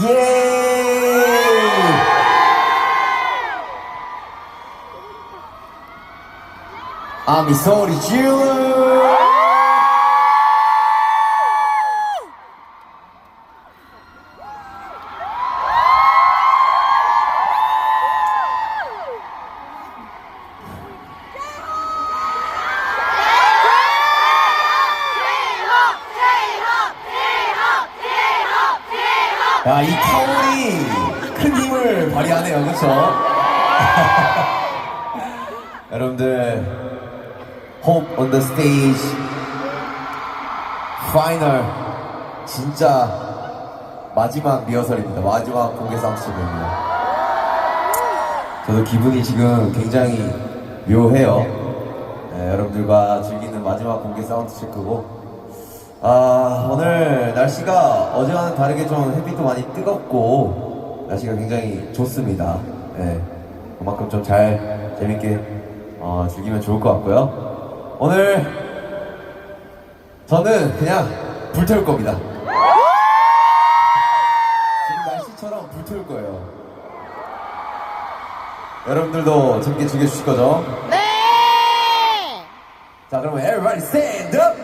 예! 아미 소 야, 이 타올이 큰 힘을 발휘하네요, 그쵸? 여러분들, Hope on the stage, 파이널, 진짜 마지막 리허설입니다. 마지막 공개 사운드체크입니다. 저도 기분이 지금 굉장히 묘해요. 네, 여러분들과 즐기는 마지막 공개 사운드 체크고, 아, 오늘 날씨가 어제와는 다르게 좀 햇빛도 많이 뜨겁고, 날씨가 굉장히 좋습니다. 네. 그만큼 좀 잘, 재밌게, 어, 즐기면 좋을 것 같고요. 오늘, 저는 그냥 불 태울 겁니다. 지금 날씨처럼 불 태울 거예요. 여러분들도 재밌게 즐겨주실 거죠? 네! 자, 그러면 everybody stand up!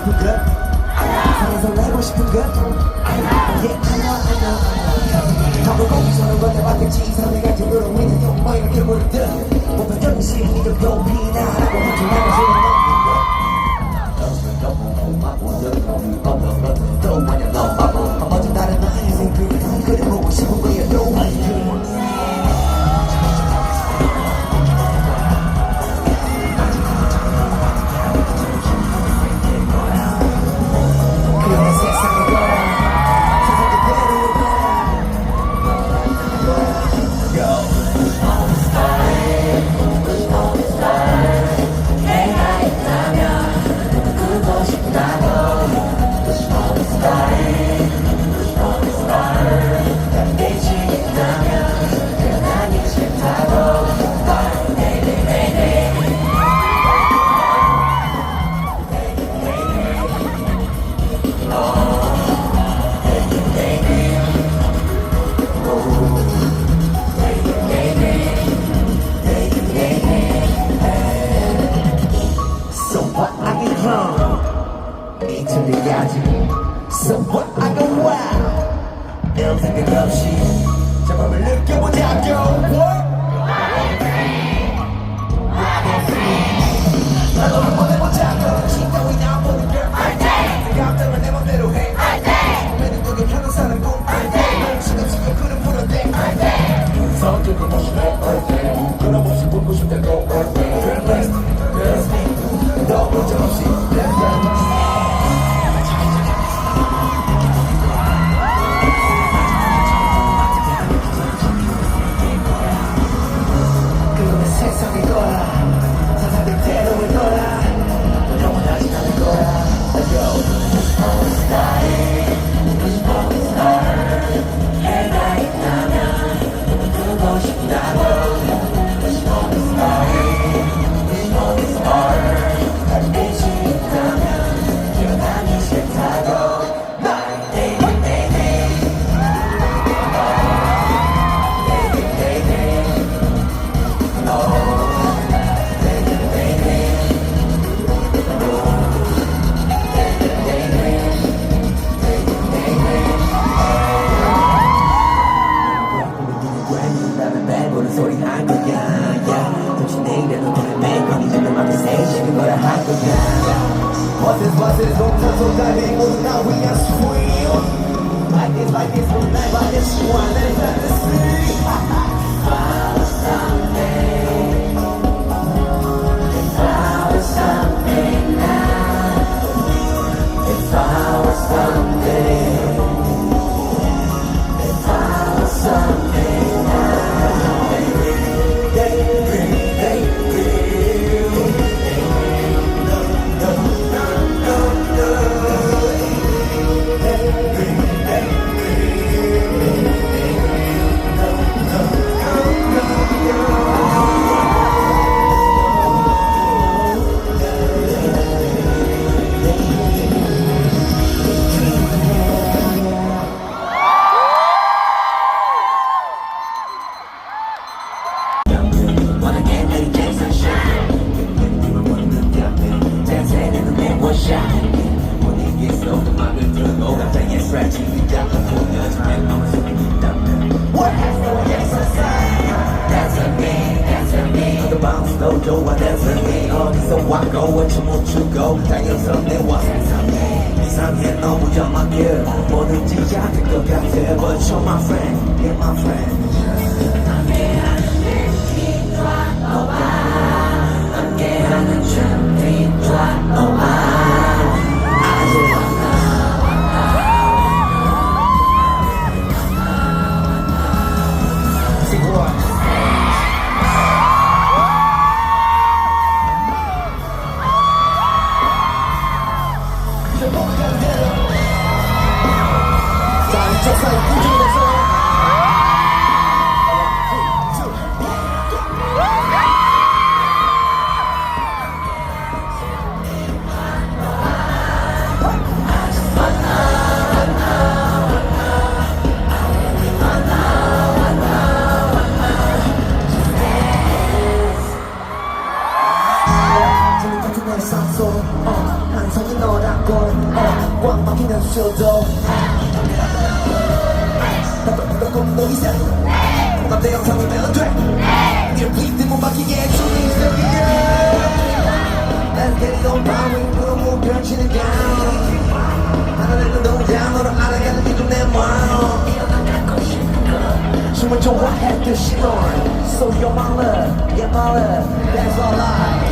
싶은가? 산에서 내고 싶은가? Yeah, I know, I know, I know. 덤을 보기 전에 원래 맞겠지 이상의 가슴으로 위는 욕망 이렇게 물든 보편적인 심리 좀 높이나라고 하지 말아주는 또 이틀리야지. So what I go wild 별 생각 없이 제법을 느껴보자고 What? 나도 한번 Nicola. Yeah. 정신 내일에도 너는 내 거니 너는 맘에 세지 bounce dojo, what that's a me. 어디서 왔고, what you 못 go. 자연스럽네, what's 이상해 너무 정확해 뭐든지 약할 것 같아 But you're my friend, you're my friend 나도 꼭 보이세 맘대 영상이면 돼 이런 비트 못 막히게 해주니 Let's get it on power 무릎 펼치는 down 하나는 동작 너를 알아가는 이좀내 마음 춤을 좋아했듯이 널 So you're my love, yeah my love That's all I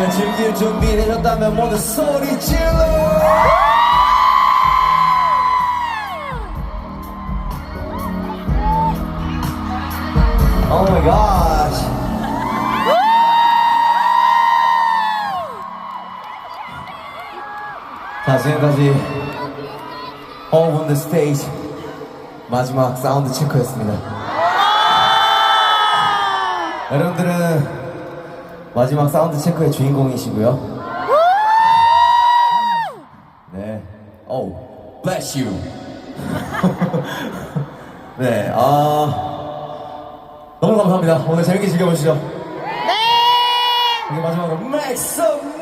자 오늘 즐길 준비 되셨다면 모두 소리 질러. Oh my gosh. 자 지금까지 All on the stage 마지막 사운드 체크였습니다. 여러분들은 마지막 사운드 체크의 주인공이시고요. 네. 어우, bless you. 네, 아. 너무 감사합니다. 오늘 재밌게 즐겨보시죠. 네! 이게 마지막으로 make some